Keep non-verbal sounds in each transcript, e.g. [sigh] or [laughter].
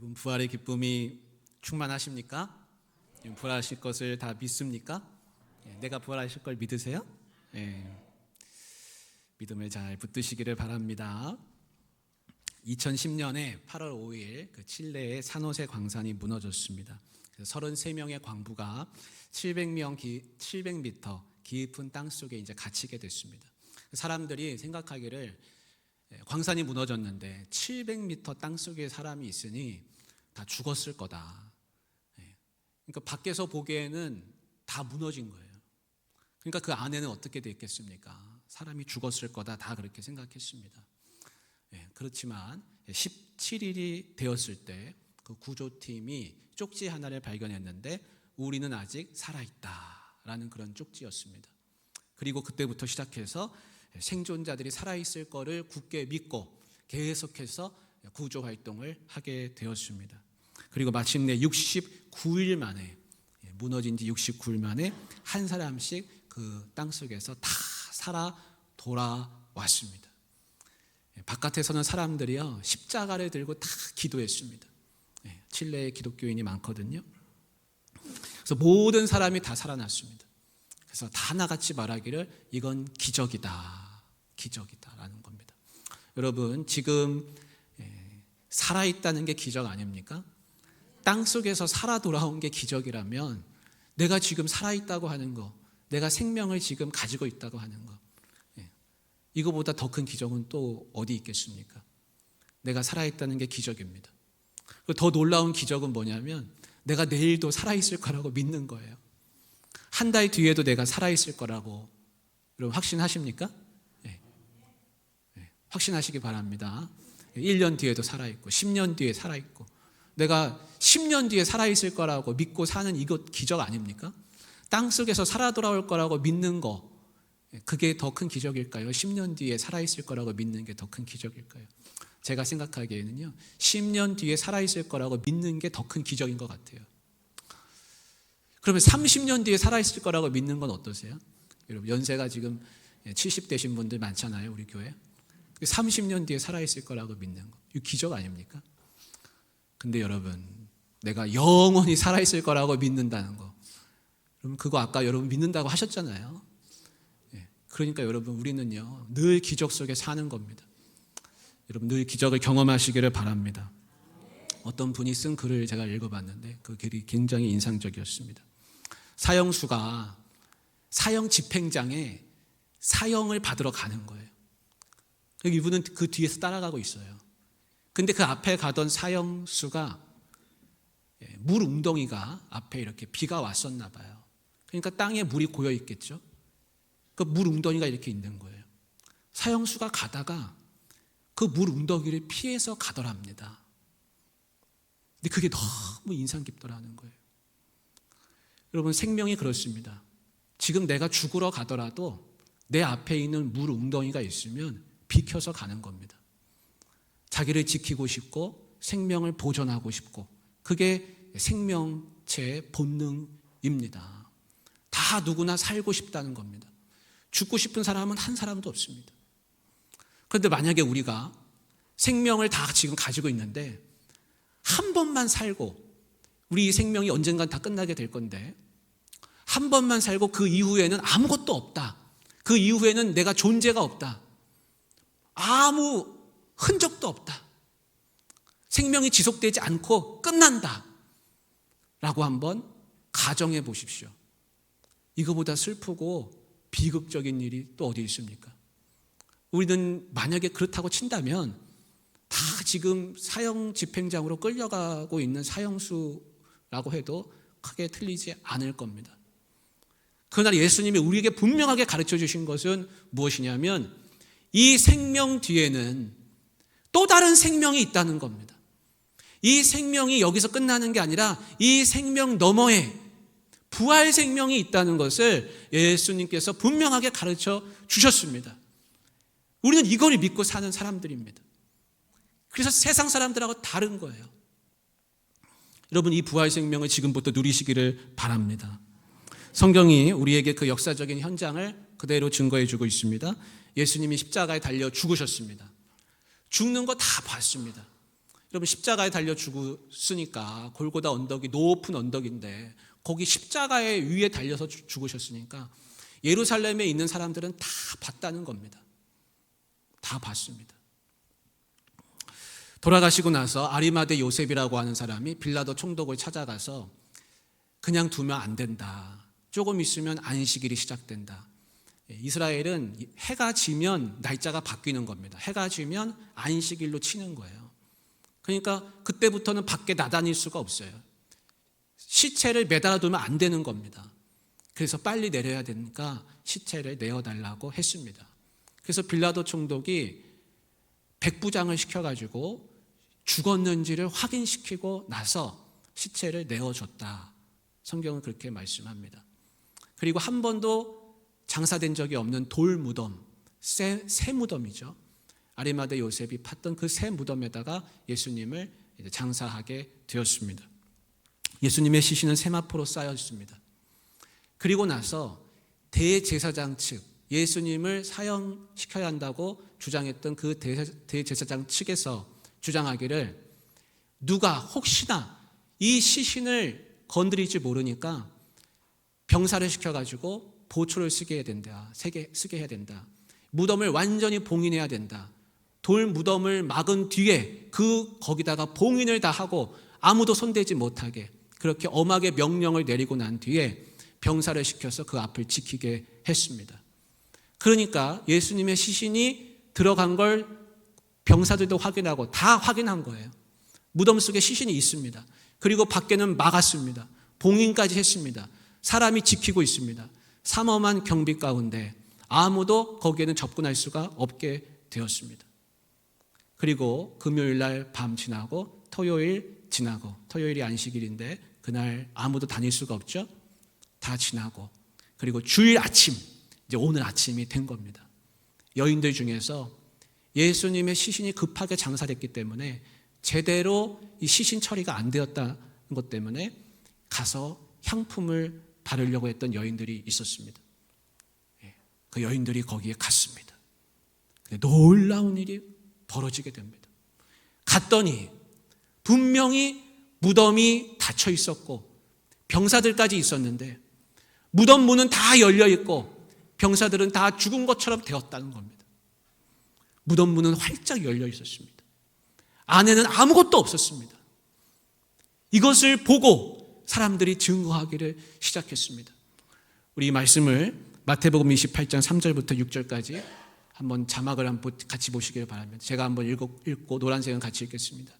여러분 부활의 기쁨이 충만하십니까? 부활하실 것을 다 믿습니까? 예, 내가 부활하실 걸 믿으세요? 예. 믿음을 잘 붙드시기를 바랍니다. 2010년에 8월 5일 그 칠레의 산호세 광산이 무너졌습니다. 33명의 광부가 700명 기, 700m 깊은 땅 속에 이제 갇히게 됐습니다. 사람들이 생각하기를 예, 광산이 무너졌는데 700m 땅 속에 사람이 있으니 다 죽었을 거다. 예. 그러니까 밖에서 보기에는 다 무너진 거예요. 그러니까 그 안에는 어떻게 됐겠습니까? 사람이 죽었을 거다 다 그렇게 생각했습니다. 예, 그렇지만 17일이 되었을 때 그 구조팀이 쪽지 하나를 발견했는데 우리는 아직 살아있다 라는 그런 쪽지였습니다. 그리고 그때부터 시작해서 생존자들이 살아있을 거를 굳게 믿고 계속해서 구조 활동을 하게 되었습니다. 그리고 마침내 69일 만에 예, 무너진 지 69일 만에 한 사람씩 그 땅 속에서 다 살아 돌아왔습니다. 예, 바깥에서는 사람들이요 십자가를 들고 다 기도했습니다. 예, 칠레에 기독교인이 많거든요. 그래서 모든 사람이 다 살아났습니다. 그래서 다 나같이 말하기를 이건 기적이다, 기적이다라는 겁니다. 여러분 지금 예, 살아 있다는 게 기적 아닙니까? 땅 속에서 살아 돌아온 게 기적이라면 내가 지금 살아 있다고 하는 거, 내가 생명을 지금 가지고 있다고 하는 거, 예, 이거보다 더 큰 기적은 또 어디 있겠습니까? 내가 살아 있다는 게 기적입니다. 더 놀라운 기적은 뭐냐면 내가 내일도 살아 있을 거라고 믿는 거예요. 한 달 뒤에도 내가 살아 있을 거라고 여러분 확신하십니까? 네. 네. 확신하시기 바랍니다. 1년 뒤에도 살아 있고 10년 뒤에 살아 있고 내가 10년 뒤에 살아 있을 거라고 믿고 사는 이것 기적 아닙니까? 땅 속에서 살아 돌아올 거라고 믿는 거 그게 더 큰 기적일까요? 10년 뒤에 살아 있을 거라고 믿는 게 더 큰 기적일까요? 제가 생각하기에는요, 10년 뒤에 살아있을 거라고 믿는 게 더 큰 기적인 것 같아요. 그러면 30년 뒤에 살아있을 거라고 믿는 건 어떠세요? 여러분, 연세가 지금 70대신 분들 많잖아요, 우리 교회. 30년 뒤에 살아있을 거라고 믿는 거. 이거 기적 아닙니까? 근데 여러분, 내가 영원히 살아있을 거라고 믿는다는 거. 그럼 그거 아까 여러분 믿는다고 하셨잖아요. 예, 그러니까 여러분, 우리는요, 늘 기적 속에 사는 겁니다. 여러분 늘 기적을 경험하시기를 바랍니다. 어떤 분이 쓴 글을 제가 읽어봤는데 그 글이 굉장히 인상적이었습니다. 사형수가 사형 집행장에 사형을 받으러 가는 거예요. 이분은 그 뒤에서 따라가고 있어요. 근데 그 앞에 가던 사형수가 예, 물 웅덩이가 앞에 이렇게 비가 왔었나 봐요. 그러니까 땅에 물이 고여 있겠죠. 그 물 웅덩이가 이렇게 있는 거예요. 사형수가 가다가 그 물 웅덩이를 피해서 가더랍니다. 근데 그게 너무 인상 깊더라는 거예요. 여러분, 생명이 그렇습니다. 지금 내가 죽으러 가더라도 내 앞에 있는 물 웅덩이가 있으면 비켜서 가는 겁니다. 자기를 지키고 싶고 생명을 보존하고 싶고 그게 생명체의 본능입니다. 다 누구나 살고 싶다는 겁니다. 죽고 싶은 사람은 한 사람도 없습니다. 그런데 만약에 우리가 생명을 다 지금 가지고 있는데 한 번만 살고 우리 이 생명이 언젠간 다 끝나게 될 건데 한 번만 살고 그 이후에는 아무것도 없다. 그 이후에는 내가 존재가 없다. 아무 흔적도 없다. 생명이 지속되지 않고 끝난다. 라고 한번 가정해 보십시오. 이거보다 슬프고 비극적인 일이 또 어디 있습니까? 우리는 만약에 그렇다고 친다면 다 지금 사형 집행장으로 끌려가고 있는 사형수라고 해도 크게 틀리지 않을 겁니다. 그날 예수님이 우리에게 분명하게 가르쳐 주신 것은 무엇이냐면 이 생명 뒤에는 또 다른 생명이 있다는 겁니다. 이 생명이 여기서 끝나는 게 아니라 이 생명 너머에 부활 생명이 있다는 것을 예수님께서 분명하게 가르쳐 주셨습니다. 우리는 이걸 믿고 사는 사람들입니다. 그래서 세상 사람들하고 다른 거예요. 여러분, 이 부활 생명을 지금부터 누리시기를 바랍니다. 성경이 우리에게 그 역사적인 현장을 그대로 증거해 주고 있습니다. 예수님이 십자가에 달려 죽으셨습니다. 죽는 거 다 봤습니다. 여러분 십자가에 달려 죽으니까 골고다 언덕이 높은 언덕인데 거기 십자가에 위에 달려서 죽- 죽으셨으니까 예루살렘에 있는 사람들은 다 봤다는 겁니다. 다 봤습니다. 돌아가시고 나서 아리마대 요셉이라고 하는 사람이 빌라도 총독을 찾아가서 그냥 두면 안 된다. 조금 있으면 안식일이 시작된다. 예, 이스라엘은 해가 지면 날짜가 바뀌는 겁니다. 해가 지면 안식일로 치는 거예요. 그러니까 그때부터는 밖에 나다닐 수가 없어요. 시체를 매달아 두면 안 되는 겁니다. 그래서 빨리 내려야 되니까 시체를 내어달라고 했습니다. 그래서 빌라도 총독이 백부장을 시켜가지고 죽었는지를 확인시키고 나서 시체를 내어줬다. 성경은 그렇게 말씀합니다. 그리고 한 번도 장사된 적이 없는 돌 무덤, 새, 새 무덤이죠. 아리마대 요셉이 팠던 그 새 무덤에다가 예수님을 장사하게 되었습니다. 예수님의 시신은 세마포로 쌓여 있습니다. 그리고 나서 대제사장 측 예수님을 사형시켜야 한다고 주장했던 그 대- 대제사장 측에서 주장하기를 누가 혹시나 이 시신을 건드릴지 모르니까 병사를 시켜가지고 보초를 쓰게 해야 된다. 세게 쓰게 해야 된다. 무덤을 완전히 봉인해야 된다. 돌 무덤을 막은 뒤에 그 거기다가 봉인을 다 하고 아무도 손대지 못하게 그렇게 엄하게 명령을 내리고 난 뒤에 병사를 시켜서 그 앞을 지키게 했습니다. 그러니까 예수님의 시신이 들어간 걸 병사들도 확인하고 다 확인한 거예요. 무덤 속에 시신이 있습니다. 그리고 밖에는 막았습니다. 봉인까지 했습니다. 사람이 지키고 있습니다. 삼엄한 경비 가운데 아무도 거기에는 접근할 수가 없게 되었습니다. 그리고 금요일 날 밤 지나고 토요일 지나고 토요일이 안식일인데 그날 아무도 다닐 수가 없죠. 다 지나고 그리고 주일 아침 이제 오늘 아침이 된 겁니다. 여인들 중에서 예수님의 시신이 급하게 장사됐기 때문에 제대로 이 시신 처리가 안 되었다는 것 때문에 가서 향품을 바르려고 했던 여인들이 있었습니다. 예, 그 여인들이 거기에 갔습니다. 놀라운 일이 벌어지게 됩니다. 갔더니 분명히 무덤이 닫혀 있었고 병사들까지 있었는데 무덤 문은 다 열려 있고 병사들은 다 죽은 것처럼 되었다는 겁니다. 무덤 문은 활짝 열려 있었습니다. 안에는 아무것도 없었습니다. 이것을 보고 사람들이 증거하기를 시작했습니다. 우리 이 말씀을 마태복음 28장 3절부터 6절까지 한번 자막을 한번 같이 보시길 바랍니다. 제가 한번 읽고, 읽고 노란색은 같이 읽겠습니다.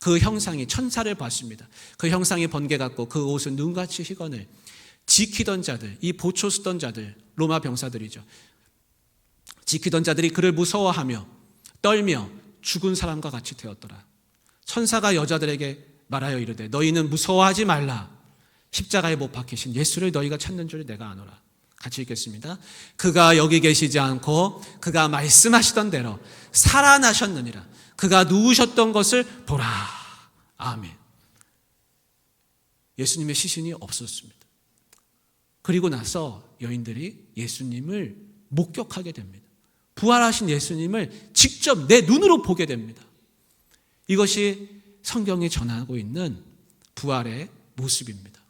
그 형상이 천사를 봤습니다. 그 형상이 번개 같고 그 옷은 눈같이 희건을 지키던 자들, 이 보초 쓰던 자들, 로마 병사들이죠. 지키던 자들이 그를 무서워하며 떨며 죽은 사람과 같이 되었더라. 천사가 여자들에게 말하여 이르되 너희는 무서워하지 말라. 십자가에 못 박히신 예수를 너희가 찾는 줄 내가 아노라. 같이 읽겠습니다. 그가 여기 계시지 않고 그가 말씀하시던 대로 살아나셨느니라. 그가 누우셨던 것을 보라. 아멘. 예수님의 시신이 없었습니다. 그리고 나서 여인들이 예수님을 목격하게 됩니다. 부활하신 예수님을 직접 내 눈으로 보게 됩니다. 이것이 성경이 전하고 있는 부활의 모습입니다.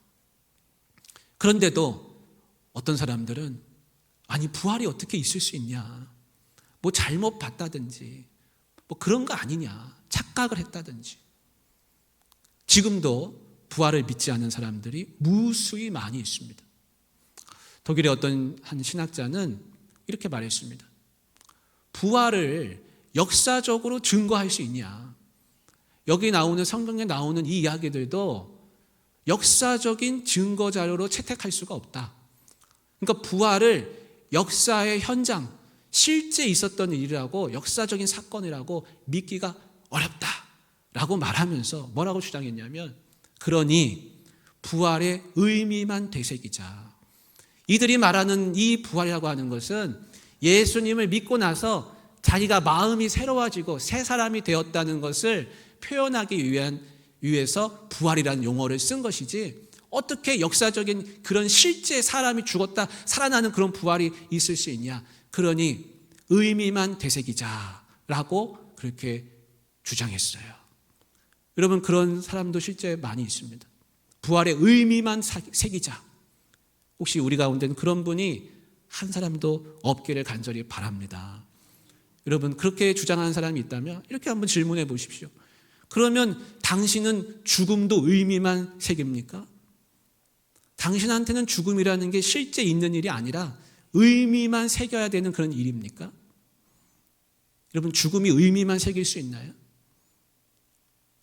그런데도 어떤 사람들은 아니 부활이 어떻게 있을 수 있냐? 뭐 잘못 봤다든지 뭐 그런 거 아니냐? 착각을 했다든지 지금도 부활을 믿지 않는 사람들이 무수히 많이 있습니다. 독일의 어떤 한 신학자는 이렇게 말했습니다. 부활을 역사적으로 증거할 수 있냐? 여기 나오는 성경에 나오는 이 이야기들도 역사적인 증거 자료로 채택할 수가 없다. 그러니까 부활을 역사의 현장, 실제 있었던 일이라고 역사적인 사건이라고 믿기가 어렵다 라고 말하면서 뭐라고 주장했냐면 그러니 부활의 의미만 되새기자. 이들이 말하는 이 부활이라고 하는 것은 예수님을 믿고 나서 자기가 마음이 새로워지고 새 사람이 되었다는 것을 표현하기 위한 위해서 부활이라는 용어를 쓴 것이지 어떻게 역사적인 그런 실제 사람이 죽었다 살아나는 그런 부활이 있을 수 있냐? 그러니 의미만 되새기자라고 그렇게 주장했어요. 여러분 그런 사람도 실제 많이 있습니다. 부활의 의미만 사- 새기자. 혹시 우리 가운데는 그런 분이 한 사람도 없기를 간절히 바랍니다. 여러분 그렇게 주장하는 사람이 있다면 이렇게 한번 질문해 보십시오. 그러면 당신은 죽음도 의미만 새깁니까? 당신한테는 죽음이라는 게 실제 있는 일이 아니라 의미만 새겨야 되는 그런 일입니까? 여러분 죽음이 의미만 새길 수 있나요?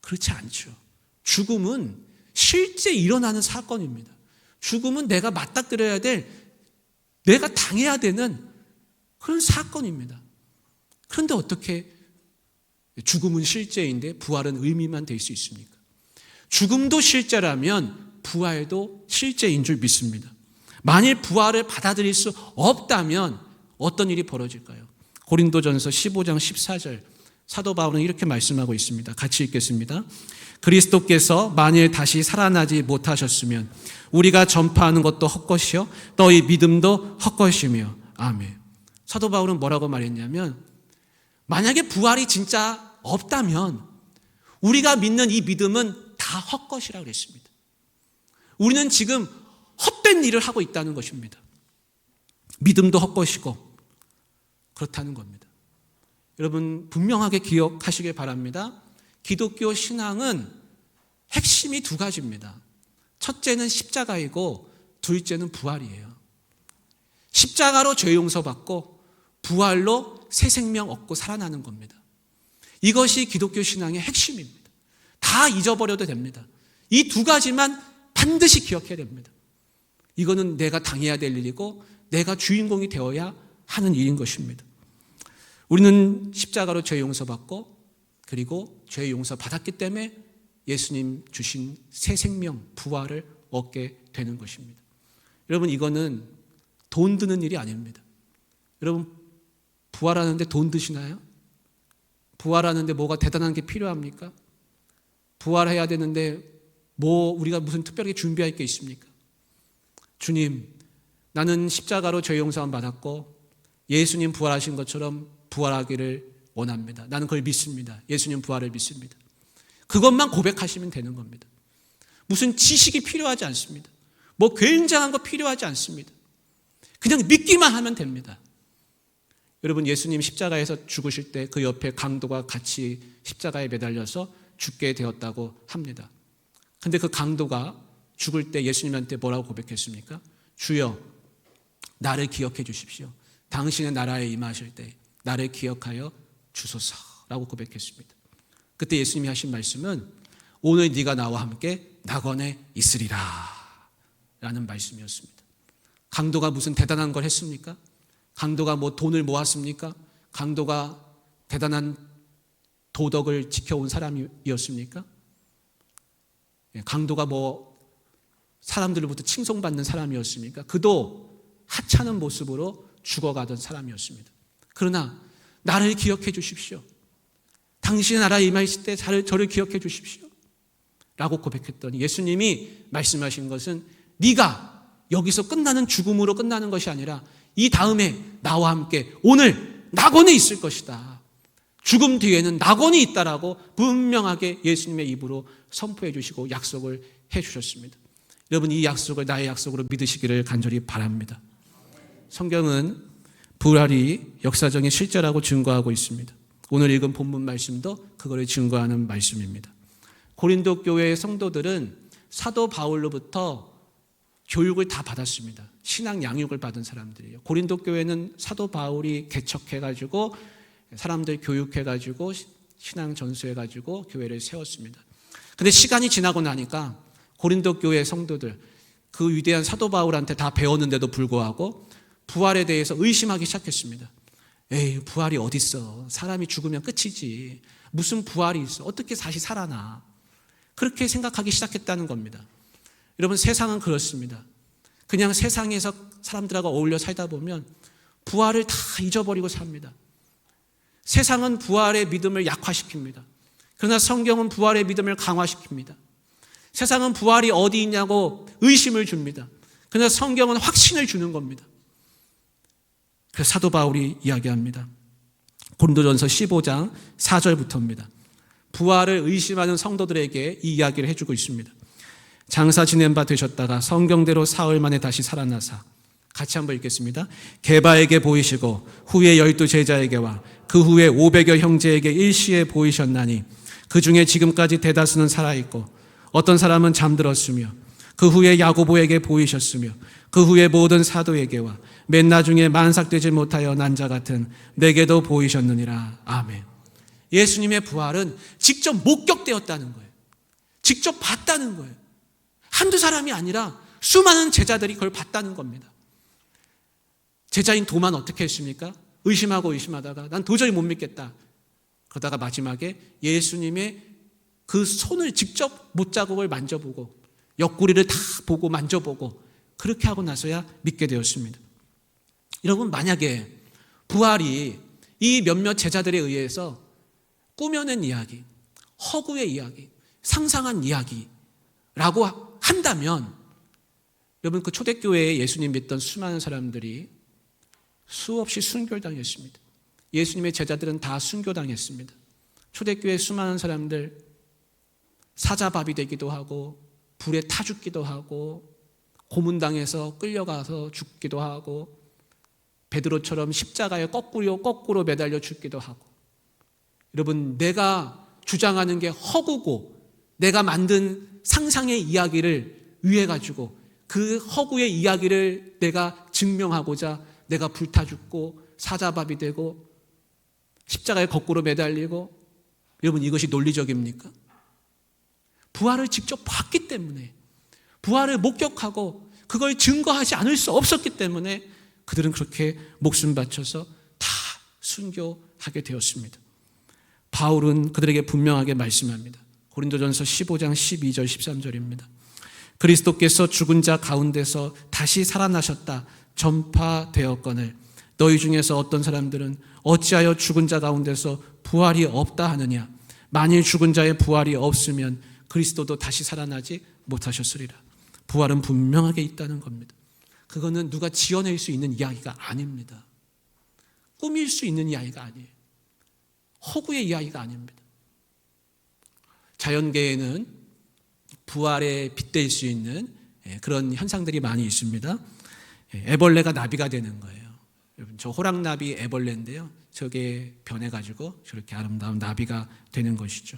그렇지 않죠. 죽음은 실제 일어나는 사건입니다. 죽음은 내가 맞닥뜨려야 될, 내가 당해야 되는 그런 사건입니다. 그런데 어떻게 죽음은 실제인데 부활은 의미만 될 수 있습니까? 죽음도 실제라면 부활도 실제인 줄 믿습니다. 만일 부활을 받아들일 수 없다면 어떤 일이 벌어질까요? 고린도전서 15장 14절 사도 바울은 이렇게 말씀하고 있습니다. 같이 읽겠습니다. 그리스도께서 만일 다시 살아나지 못하셨으면 우리가 전파하는 것도 헛것이요 너희 믿음도 헛것이며 아멘. 사도 바울은 뭐라고 말했냐면 만약에 부활이 진짜 없다면 우리가 믿는 이 믿음은 다 헛것이라고 그랬습니다. 우리는 지금 헛된 일을 하고 있다는 것입니다. 믿음도 헛것이고 그렇다는 겁니다. 여러분 분명하게 기억하시길 바랍니다. 기독교 신앙은 핵심이 두 가지입니다. 첫째는 십자가이고 둘째는 부활이에요. 십자가로 죄 용서받고 부활로 새 생명 얻고 살아나는 겁니다. 이것이 기독교 신앙의 핵심입니다. 다 잊어버려도 됩니다. 이 두 가지만 반드시 기억해야 됩니다. 이거는 내가 당해야 될 일이고 내가 주인공이 되어야 하는 일인 것입니다. 우리는 십자가로 죄 용서받고 그리고 죄 용서 받았기 때문에 예수님 주신 새 생명, 부활을 얻게 되는 것입니다. 여러분 이거는 돈 드는 일이 아닙니다. 여러분 부활하는데 돈 드시나요? 부활하는데 뭐가 대단한 게 필요합니까? 부활해야 되는데 뭐 우리가 무슨 특별하게 준비할 게 있습니까? 주님, 나는 십자가로 죄 용서함 받았고 예수님 부활하신 것처럼 부활하기를 원합니다. 나는 그걸 믿습니다. 예수님 부활을 믿습니다. 그것만 고백하시면 되는 겁니다. 무슨 지식이 필요하지 않습니다. 뭐 굉장한 거 필요하지 않습니다. 그냥 믿기만 하면 됩니다. 여러분 예수님 십자가에서 죽으실 때 그 옆에 강도가 같이 십자가에 매달려서 죽게 되었다고 합니다. 근데 그 강도가 죽을 때 예수님한테 뭐라고 고백했습니까? 주여 나를 기억해 주십시오. 당신의 나라에 임하실 때 나를 기억하여 주소서라고 고백했습니다. 그때 예수님이 하신 말씀은 오늘 네가 나와 함께 낙원에 있으리라 라는 말씀이었습니다. 강도가 무슨 대단한 걸 했습니까? 강도가 뭐 돈을 모았습니까? 강도가 대단한 도덕을 지켜온 사람이었습니까? 예, 강도가 뭐 사람들로부터 칭송받는 사람이었습니까? 그도 하찮은 모습으로 죽어가던 사람이었습니다. 그러나 나를 기억해 주십시오. 당신의 나라에 임하실 때 저를, 기억해 주십시오. 라고 고백했더니 예수님이 말씀하신 것은 네가 여기서 끝나는 죽음으로 끝나는 것이 아니라 이 다음에 나와 함께 오늘 낙원에 있을 것이다. 죽음 뒤에는 낙원이 있다라고 분명하게 예수님의 입으로 선포해 주시고 약속을 해 주셨습니다. 여러분 이 약속을 나의 약속으로 믿으시기를 간절히 바랍니다. 성경은 부활이 역사적인 실제라고 증거하고 있습니다. 오늘 읽은 본문 말씀도 그거를 증거하는 말씀입니다. 고린도 교회의 성도들은 사도 바울로부터 교육을 다 받았습니다. 신앙 양육을 받은 사람들이에요. 고린도 교회는 사도 바울이 개척해가지고 사람들 교육해가지고 신앙 전수해가지고 교회를 세웠습니다. 근데 시간이 지나고 나니까 고린도 교회 성도들 그 위대한 사도 바울한테 다 배웠는데도 불구하고 부활에 대해서 의심하기 시작했습니다. 에이, 부활이 어딨어. 사람이 죽으면 끝이지. 무슨 부활이 있어. 어떻게 다시 살아나. 그렇게 생각하기 시작했다는 겁니다. 여러분, 세상은 그렇습니다. 그냥 세상에서 사람들하고 어울려 살다 보면 부활을 다 잊어버리고 삽니다. 세상은 부활의 믿음을 약화시킵니다. 그러나 성경은 부활의 믿음을 강화시킵니다. 세상은 부활이 어디 있냐고 의심을 줍니다. 그러나 성경은 확신을 주는 겁니다. 그 사도 바울이 이야기합니다. 고린도전서 15장 4절부터입니다. 부활을 의심하는 성도들에게 이 이야기를 해주고 있습니다. 장사 지낸 바 되셨다가 성경대로 사흘 만에 다시 살아나사 같이 한번 읽겠습니다. 게바에게 보이시고 후에 열두 제자에게와 그 후에 오백여 형제에게 일시에 보이셨나니 그 중에 지금까지 대다수는 살아 있고 어떤 사람은 잠들었으며 그 후에 야고보에게 보이셨으며 그 후에 모든 사도에게와 맨 나중에 만삭되지 못하여 난자 같은 내게도 보이셨느니라. 아멘. 예수님의 부활은 직접 목격되었다는 거예요. 직접 봤다는 거예요. 한두 사람이 아니라 수많은 제자들이 그걸 봤다는 겁니다. 제자인 도만 어떻게 했습니까? 의심하고 의심하다가 난 도저히 못 믿겠다. 그러다가 마지막에 예수님의 그 손을 직접 못 자국을 만져보고 옆구리를 다 보고 만져보고 그렇게 하고 나서야 믿게 되었습니다. 여러분 만약에 부활이 이 몇몇 제자들에 의해서 꾸며낸 이야기, 허구의 이야기, 상상한 이야기라고 한다면 여러분 그 초대교회에 예수님 믿던 수많은 사람들이 수없이 순교당했습니다. 예수님의 제자들은 다 순교당했습니다. 초대교회 수많은 사람들 사자밥이 되기도 하고 불에 타 죽기도 하고 고문당해서 끌려가서 죽기도 하고 베드로처럼 십자가에 거꾸로 거꾸로 매달려 죽기도 하고 여러분 내가 주장하는 게 허구고 내가 만든 상상의 이야기를 위해 가지고 그 허구의 이야기를 내가 증명하고자 내가 불타 죽고 사자밥이 되고 십자가에 거꾸로 매달리고 여러분 이것이 논리적입니까? 부활을 직접 봤기 때문에 부활을 목격하고 그걸 증거하지 않을 수 없었기 때문에 그들은 그렇게 목숨 바쳐서 다 순교하게 되었습니다. 바울은 그들에게 분명하게 말씀합니다. 고린도전서 15장 12절 13절입니다. 그리스도께서 죽은 자 가운데서 다시 살아나셨다 전파되었거늘 너희 중에서 어떤 사람들은 어찌하여 죽은 자 가운데서 부활이 없다 하느냐 만일 죽은 자의 부활이 없으면 그리스도도 다시 살아나지 못하셨으리라. 부활은 분명하게 있다는 겁니다. 그거는 누가 지어낼 수 있는 이야기가 아닙니다. 꾸밀 수 있는 이야기가 아니에요. 허구의 이야기가 아닙니다. 자연계에는 부활에 빗댈 수 있는 예, 그런 현상들이 많이 있습니다. 예, 애벌레가 나비가 되는 거예요. 저 호랑나비 애벌레인데요. 저게 변해가지고 저렇게 아름다운 나비가 되는 것이죠.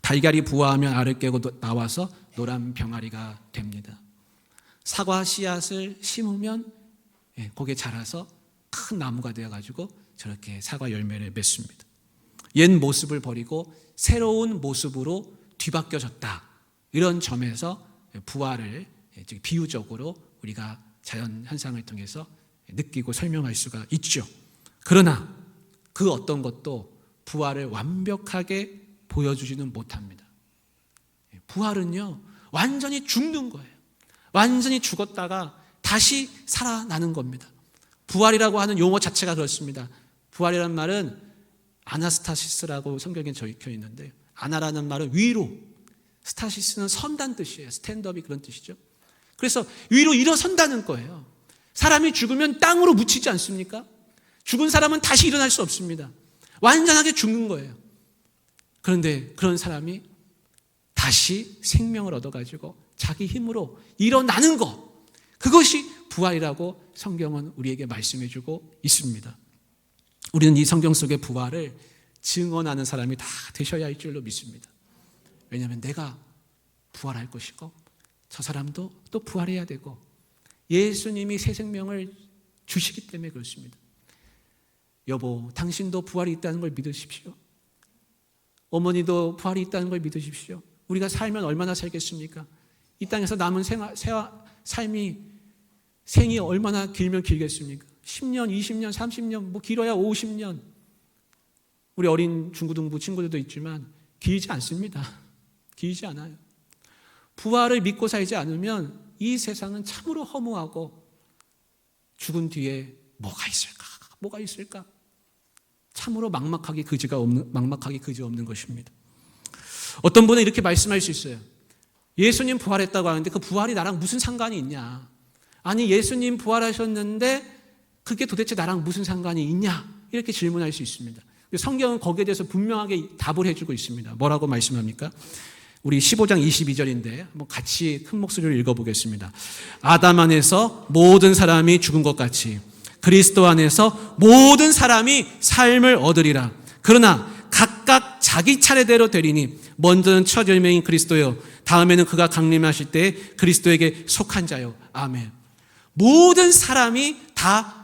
달걀이 부화하면 알을 깨고 나와서 노란 병아리가 됩니다. 사과 씨앗을 심으면 예, 거기에 자라서 큰 나무가 되어가지고 저렇게 사과 열매를 맺습니다. 옛 모습을 버리고 새로운 모습으로 뒤바뀌어졌다. 이런 점에서 부활을 비유적으로 우리가 자연 현상을 통해서 느끼고 설명할 수가 있죠. 그러나 그 어떤 것도 부활을 완벽하게 보여주지는 못합니다. 부활은요, 완전히 죽는 거예요. 완전히 죽었다가 다시 살아나는 겁니다. 부활이라고 하는 용어 자체가 그렇습니다. 부활이라는 말은 아나스타시스라고 성경에 적혀 있는데 아나라는 말은 위로, 스타시스는 선단 뜻이에요. 스탠드업이 그런 뜻이죠. 그래서 위로 일어선다는 거예요. 사람이 죽으면 땅으로 묻히지 않습니까? 죽은 사람은 다시 일어날 수 없습니다. 완전하게 죽는 거예요. 그런데 그런 사람이 다시 생명을 얻어가지고 자기 힘으로 일어나는 것. 그것이 부활이라고 성경은 우리에게 말씀해주고 있습니다. 우리는 이 성경 속의 부활을 증언하는 사람이 다 되셔야 할 줄로 믿습니다. 왜냐하면 내가 부활할 것이고 저 사람도 또 부활해야 되고 예수님이 새 생명을 주시기 때문에 그렇습니다. 여보, 당신도 부활이 있다는 걸 믿으십시오. 어머니도 부활이 있다는 걸 믿으십시오. 우리가 살면 얼마나 살겠습니까? 이 땅에서 남은 생활, 삶이 생이 얼마나 길면 길겠습니까? 10년, 20년, 30년, 뭐 길어야 50년. 우리 어린 중고등부 친구들도 있지만 길지 않습니다. [laughs] 길지 않아요. 부활을 믿고 살지 않으면 이 세상은 참으로 허무하고 죽은 뒤에 뭐가 있을까? 뭐가 있을까? 참으로 막막하게 그지가 없는 막막하게 그지 없는 것입니다. 어떤 분은 이렇게 말씀할 수 있어요. 예수님 부활했다고 하는데 그 부활이 나랑 무슨 상관이 있냐? 아니 예수님 부활하셨는데 그게 도대체 나랑 무슨 상관이 있냐? 이렇게 질문할 수 있습니다. 성경은 거기에 대해서 분명하게 답을 해주고 있습니다. 뭐라고 말씀합니까? 우리 15장 22절인데 한번 같이 큰 목소리로 읽어보겠습니다. 아담 안에서 모든 사람이 죽은 것 같이 그리스도 안에서 모든 사람이 삶을 얻으리라. 그러나 각각 자기 차례대로 되리니 먼저는 첫 열매인 그리스도요. 다음에는 그가 강림하실 때 그리스도에게 속한 자요. 아멘. 모든 사람이 다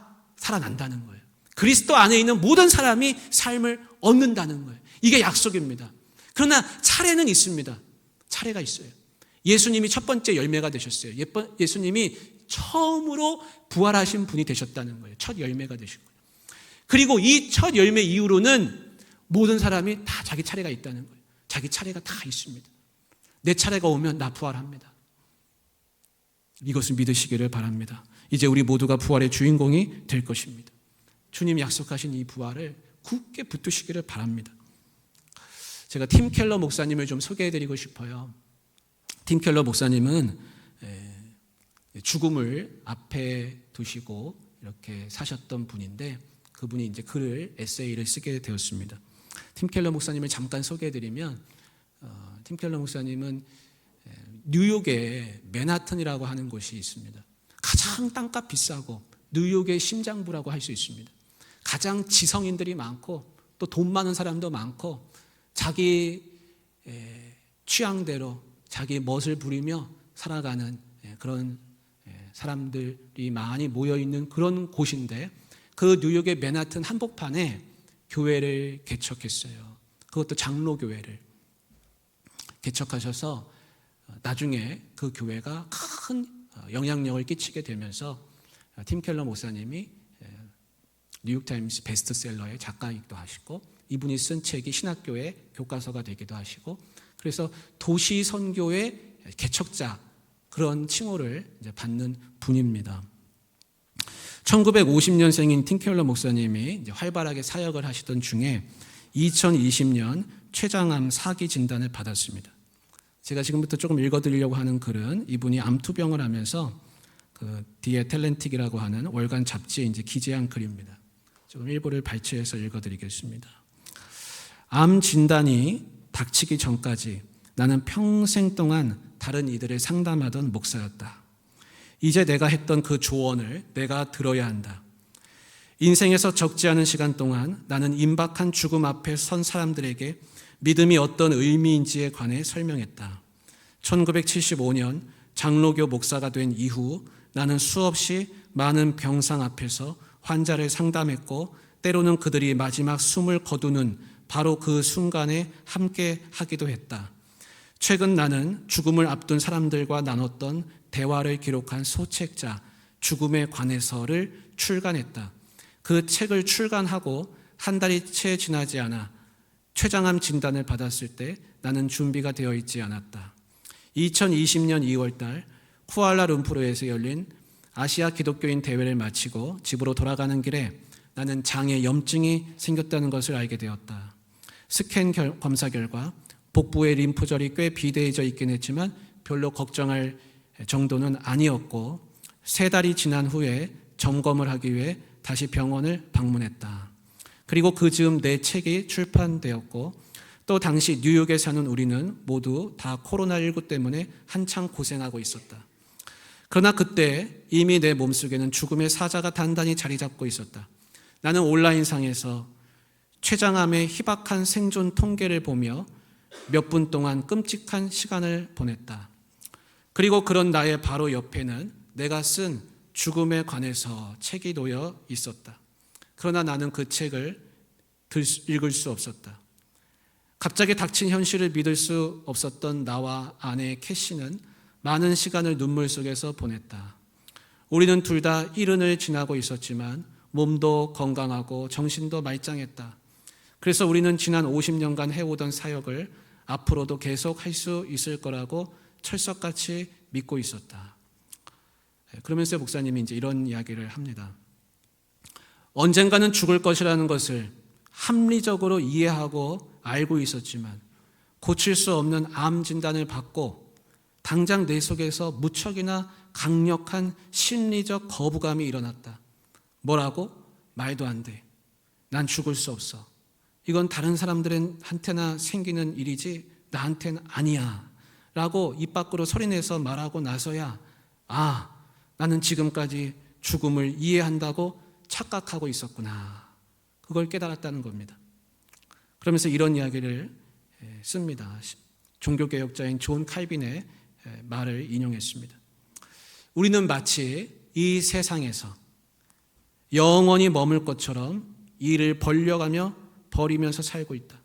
살아난다는 거예요. 그리스도 안에 있는 모든 사람이 삶을 얻는다는 거예요. 이게 약속입니다. 그러나 차례는 있습니다. 차례가 있어요. 예수님이 첫 번째 열매가 되셨어요. 예수님이 처음으로 부활하신 분이 되셨다는 거예요. 첫 열매가 되신 거예요. 그리고 이 첫 열매 이후로는 모든 사람이 다 자기 차례가 있다는 거예요. 자기 차례가 다 있습니다. 내 차례가 오면 나 부활합니다. 이것을 믿으시기를 바랍니다. 이제 우리 모두가 부활의 주인공이 될 것입니다. 주님 약속하신 이 부활을 굳게 붙드시기를 바랍니다. 제가 팀 켈러 목사님을 좀 소개해 드리고 싶어요. 팀 켈러 목사님은 죽음을 앞에 두시고 이렇게 사셨던 분인데 그분이 이제 글을 에세이를 쓰게 되었습니다. 팀 켈러 목사님을 잠깐 소개해 드리면 어, 팀 켈러 목사님은 뉴욕에 맨하튼이라고 하는 곳이 있습니다. 가장 땅값 비싸고 뉴욕의 심장부라고 할 수 있습니다. 가장 지성인들이 많고 또 돈 많은 사람도 많고 자기 취향대로 자기 멋을 부리며 살아가는 그런 사람들이 많이 모여 있는 그런 곳인데 그 뉴욕의 맨하튼 한복판에 교회를 개척했어요. 그것도 장로 교회를 개척하셔서 나중에 그 교회가 큰 영향력을 끼치게 되면서 팀 켈러 목사님이 뉴욕타임스 베스트셀러의 작가이기도 하시고 이분이 쓴 책이 신학교의 교과서가 되기도 하시고 그래서 도시 선교의 개척자 그런 칭호를 받는 분입니다. 1950년생인 팀켈러 목사님이 활발하게 사역을 하시던 중에 2020년 췌장암 사기 진단을 받았습니다. 제가 지금부터 조금 읽어드리려고 하는 글은 이분이 암투병을 하면서 그 디에 탤런틱이라고 하는 월간 잡지에 이제 기재한 글입니다. 조금 일부를 발췌해서 읽어드리겠습니다. 암 진단이 닥치기 전까지 나는 평생 동안 다른 이들을 상담하던 목사였다. 이제 내가 했던 그 조언을 내가 들어야 한다. 인생에서 적지 않은 시간 동안 나는 임박한 죽음 앞에 선 사람들에게 믿음이 어떤 의미인지에 관해 설명했다. 1975년 장로교 목사가 된 이후 나는 수없이 많은 병상 앞에서 환자를 상담했고 때로는 그들이 마지막 숨을 거두는 바로 그 순간에 함께 하기도 했다. 최근 나는 죽음을 앞둔 사람들과 나눴던 대화를 기록한 소책자 죽음에 관해서를 출간했다. 그 책을 출간하고 한 달이 채 지나지 않아 췌장암 진단을 받았을 때 나는 준비가 되어 있지 않았다. 2020년 2월 달 쿠알라룸푸르에서 열린 아시아 기독교인 대회를 마치고 집으로 돌아가는 길에 나는 장에 염증이 생겼다는 것을 알게 되었다. 스캔 결, 검사 결과 복부의 림프절이 꽤 비대해져 있긴 했지만 별로 걱정할 정도는 아니었고 세 달이 지난 후에 점검을 하기 위해 다시 병원을 방문했다. 그리고 그 즈음 내 책이 출판되었고 또 당시 뉴욕에 사는 우리는 모두 다 코로나19 때문에 한창 고생하고 있었다. 그러나 그때 이미 내 몸속에는 죽음의 사자가 단단히 자리 잡고 있었다. 나는 온라인상에서 췌장암의 희박한 생존 통계를 보며 몇 분 동안 끔찍한 시간을 보냈다. 그리고 그런 나의 바로 옆에는 내가 쓴 죽음에 관해서 책이 놓여 있었다. 그러나 나는 그 책을 읽을 수 없었다. 갑자기 닥친 현실을 믿을 수 없었던 나와 아내 캐시는 많은 시간을 눈물 속에서 보냈다. 우리는 둘 다 이른을 지나고 있었지만 몸도 건강하고 정신도 말짱했다. 그래서 우리는 지난 50년간 해오던 사역을 앞으로도 계속 할 수 있을 거라고 철석같이 믿고 있었다. 네, 그러면서 목사님이 이제 이런 이야기를 합니다. 언젠가는 죽을 것이라는 것을 합리적으로 이해하고 알고 있었지만 고칠 수 없는 암 진단을 받고 당장 내 속에서 무척이나 강력한 심리적 거부감이 일어났다. 뭐라고? 말도 안 돼. 난 죽을 수 없어. 이건 다른 사람들한테나 생기는 일이지 나한테는 아니야. 라고 입 밖으로 소리내서 말하고 나서야 아, 나는 지금까지 죽음을 이해한다고 착각하고 있었구나. 그걸 깨달았다는 겁니다. 그러면서 이런 이야기를 예, 씁니다. 종교개혁자인 존 칼빈의 예, 말을 인용했습니다. 우리는 마치 이 세상에서 영원히 머물 것처럼 이를 벌려가며 버리면서 살고 있다.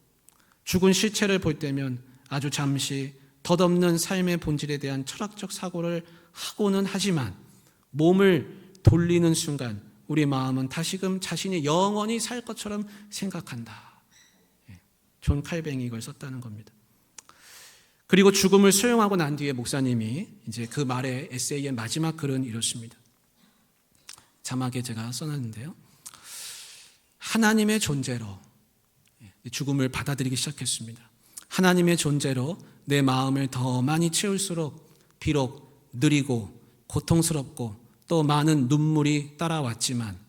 죽은 시체를 볼 때면 아주 잠시 덧없는 삶의 본질에 대한 철학적 사고를 하고는 하지만 몸을 돌리는 순간 우리 마음은 다시금 자신이 영원히 살 것처럼 생각한다. 예, 존 칼뱅이 이걸 썼다는 겁니다. 그리고 죽음을 수용하고 난 뒤에 목사님이 이제 그 말의 에세이의 마지막 글은 이렇습니다. 자막에 제가 써놨는데요. 하나님의 존재로 예, 죽음을 받아들이기 시작했습니다. 하나님의 존재로 내 마음을 더 많이 채울수록 비록 느리고 고통스럽고 또 많은 눈물이 따라왔지만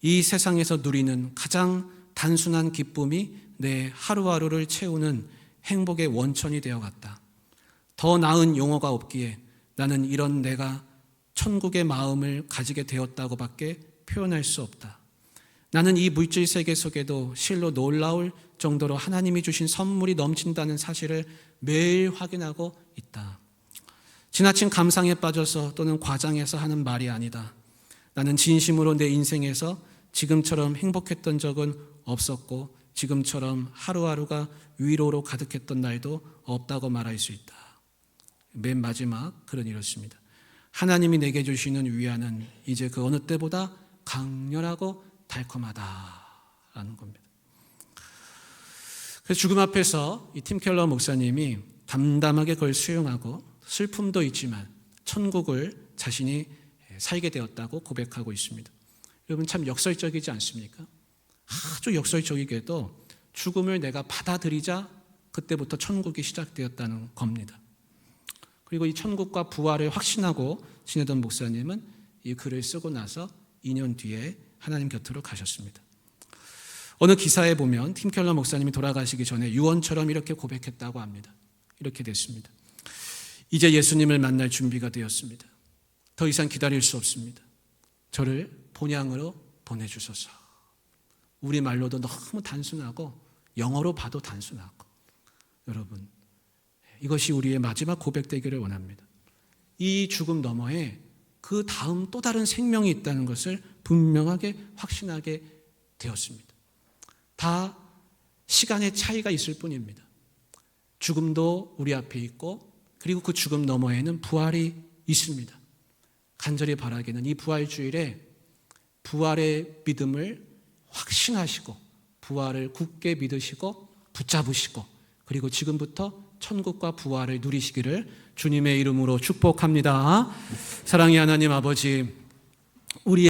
이 세상에서 누리는 가장 단순한 기쁨이 내 하루하루를 채우는 행복의 원천이 되어 갔다. 더 나은 용어가 없기에 나는 이런 내가 천국의 마음을 가지게 되었다고밖에 표현할 수 없다. 나는 이 물질 세계 속에도 실로 놀라울 정도로 하나님이 주신 선물이 넘친다는 사실을 매일 확인하고 있다. 지나친 감상에 빠져서 또는 과장해서 하는 말이 아니다. 나는 진심으로 내 인생에서 지금처럼 행복했던 적은 없었고 지금처럼 하루하루가 위로로 가득했던 날도 없다고 말할 수 있다. 맨 마지막 글은 이렇습니다. 하나님이 내게 주시는 위안은 이제 그 어느 때보다 강렬하고 달콤하다라는 겁니다. 그래서 죽음 앞에서 이 팀 켈러 목사님이 담담하게 그걸 수용하고 슬픔도 있지만 천국을 자신이 살게 되었다고 고백하고 있습니다. 여러분 참 역설적이지 않습니까? 아주 역설적이게도 죽음을 내가 받아들이자 그때부터 천국이 시작되었다는 겁니다. 그리고 이 천국과 부활을 확신하고 지내던 목사님은 이 글을 쓰고 나서 2년 뒤에 하나님 곁으로 가셨습니다. 어느 기사에 보면 팀 켈러 목사님이 돌아가시기 전에 유언처럼 이렇게 고백했다고 합니다. 이렇게 됐습니다. 이제 예수님을 만날 준비가 되었습니다. 더 이상 기다릴 수 없습니다. 저를 본향으로 보내주소서. 우리 말로도 너무 단순하고 영어로 봐도 단순하고 여러분 이것이 우리의 마지막 고백되기를 원합니다. 이 죽음 너머에 그 다음 또 다른 생명이 있다는 것을 분명하게 확신하게 되었습니다. 다 시간의 차이가 있을 뿐입니다. 죽음도 우리 앞에 있고 그리고 그 죽음 너머에는 부활이 있습니다. 간절히 바라기는 이 부활 주일에 부활의 믿음을 확신하시고 부활을 굳게 믿으시고 붙잡으시고 그리고 지금부터 천국과 부활을 누리시기를 주님의 이름으로 축복합니다. 사랑의 하나님 아버지 우리의